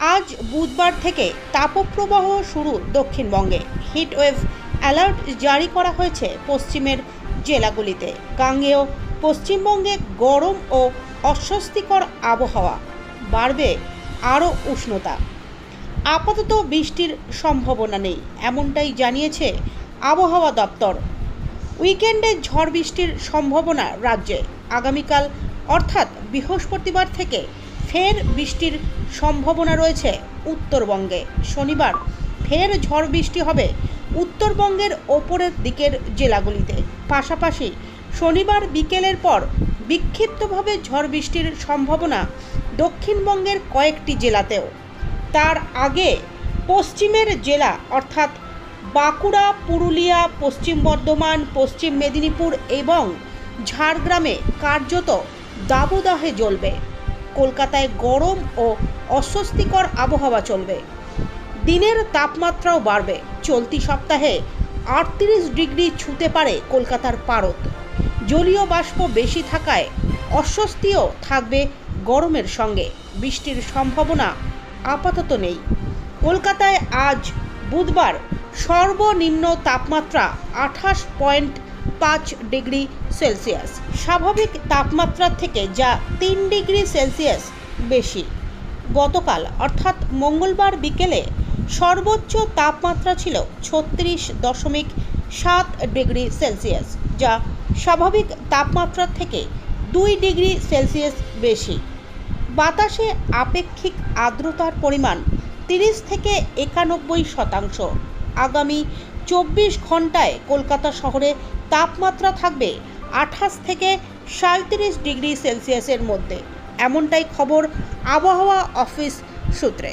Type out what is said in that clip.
আজ বুধবার থেকে তাপপ্রবাহ শুরু দক্ষিণবঙ্গে। হিটওয়েভ অ্যালার্ট জারি করা হয়েছে পশ্চিমের জেলাগুলিতে। গাঙ্গেয় পশ্চিমবঙ্গে গরম ও অস্বস্তিকর আবহাওয়া বাড়বে আরও উষ্ণতা। আপাতত বৃষ্টির সম্ভাবনা নেই, এমনটাই জানিয়েছে আবহাওয়া দপ্তর। উইকেন্ডে ঝড় বৃষ্টির সম্ভাবনা রাজ্যে। আগামীকাল অর্থাৎ বৃহস্পতিবার থেকে ফের বৃষ্টির সম্ভাবনা রয়েছে উত্তরবঙ্গে। শনিবার ফের ঝড় বৃষ্টি হবে উত্তরবঙ্গের ওপরের দিকের জেলাগুলিতে। পাশাপাশি শনিবার বিকেলের পর বিক্ষিপ্তভাবে ঝড় বৃষ্টির সম্ভাবনা দক্ষিণবঙ্গের কয়েকটি জেলাতেও। তার আগে পশ্চিমের জেলা অর্থাৎ বাঁকুড়া, পুরুলিয়া, পশ্চিম বর্ধমান, পশ্চিম মেদিনীপুর এবং ঝাড়গ্রামে কার্যত দাবদাহে জ্বলবে। কলকাতায় গরম ও অস্বস্তিকর আবহাওয়া চলবে। দিনের তাপমাত্রাও বাড়বে। চলতি সপ্তাহে আটত্রিশ ডিগ্রি ছুঁতে পারে কলকাতার পারত জলীয় বাষ্প বেশি থাকায় অস্বস্তিও থাকবে গরমের সঙ্গে। বৃষ্টির সম্ভাবনা আপাতত নেই। কলকাতায় আজ বুধবার সর্বনিম্ন তাপমাত্রা আঠাশ পয়েন্ট পাঁচ ডিগ্রি সেলসিয়াস। স্বাভাবিক তাপমাত্রার থেকে যা তিন ডিগ্রি সেলসিয়াস বেশি। গতকাল, অর্থাৎ মঙ্গলবার বিকেলে, সর্বোচ্চ তাপমাত্রা ছিল ছত্রিশ দশমিক সাত ডিগ্রি সেলসিয়াস, যা স্বাভাবিক তাপমাত্রার থেকে দুই ডিগ্রি সেলসিয়াস বেশি। বাতাসে আপেক্ষিক আর্দ্রতার পরিমাণ তিরিশ থেকে একানব্বই শতাংশ। আগামী চব্বিশ ঘন্টায় কলকাতা শহরে তাপমাত্রা থাকবে আঠাশ থেকে সাঁত্রিশ ডিগ্রি সেলসিয়াসের মধ্যে। এমনটাই খবর আবহাওয়া অফিস সূত্রে।